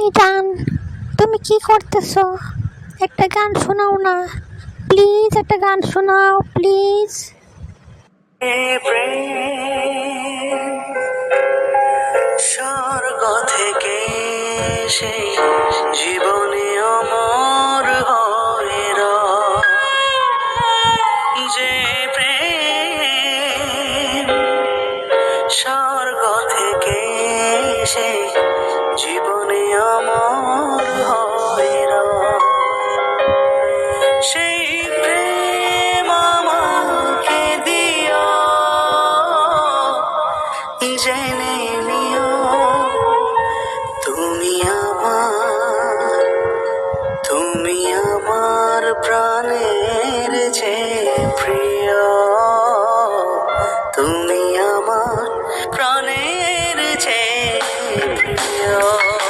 এই জান তুমি কি করতেছ? একটা গান শোনাও না। প্লিজ একটা গান শোনাও, প্লিজ। স্বর্গ থেকে সেই জীবনে অমর হয়ে যে প্রেম, স্বর্গ থেকে সেই জেনে নিও তুমি আমার তুমি আমার প্রাণের যে প্রিয় তুমি আমার প্রাণের যে প্রিয়।